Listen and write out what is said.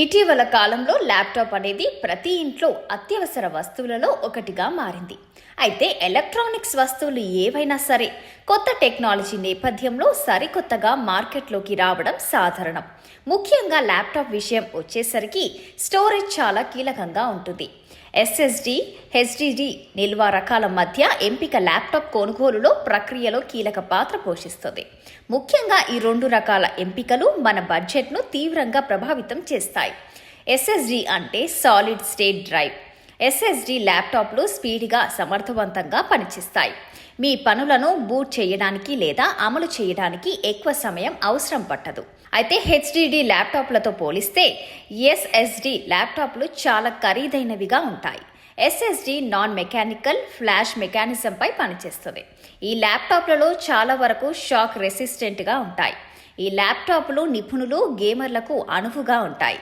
ఇటీవల కాలంలో ల్యాప్టాప్ అనేది ప్రతి ఇంట్లో అత్యవసర వస్తువులలో ఒకటిగా మారింది. అయితే ఎలక్ట్రానిక్స్ వస్తువులు ఏవైనా సరే కొత్త టెక్నాలజీ నేపథ్యంలో సరికొత్తగా మార్కెట్లోకి రావడం సాధారణం. ముఖ్యంగా ల్యాప్టాప్ విషయం వచ్చేసరికి స్టోరేజ్ చాలా కీలకంగా ఉంటుంది. ఎస్ఎస్డి హెచ్డిడి నిల్వ రకాల మధ్య ఎంపిక ల్యాప్టాప్ కొనుగోలులో ప్రక్రియలో కీలక పాత్ర పోషిస్తుంది. ముఖ్యంగా ఈ రెండు రకాల ఎంపికలు మన బడ్జెట్ను తీవ్రంగా ప్రభావితం చేస్తాయి. ఎస్ఎస్డి అంటే సాలిడ్ స్టేట్ డ్రైవ్. ఎస్ఎస్డి ల్యాప్టాప్లు స్పీడ్గా సమర్థవంతంగా పనిచేస్తాయి. మీ పనులను బూట్ చేయడానికి లేదా అమలు చేయడానికి ఎక్కువ సమయం అవసరం పట్టదు. అయితే హెచ్డిడి ల్యాప్టాప్లతో పోలిస్తే ఎస్ఎస్డి ల్యాప్టాప్లు చాలా ఖరీదైనవిగా ఉంటాయి. ఎస్ఎస్డి నాన్ మెకానికల్ ఫ్లాష్ మెకానిజంపై పనిచేస్తుంది. ఈ ల్యాప్టాప్లలో చాలా వరకు షాక్ రెసిస్టెంట్గా ఉంటాయి. ఈ ల్యాప్టాప్లు నిపుణులు గేమర్లకు అనువుగా ఉంటాయి.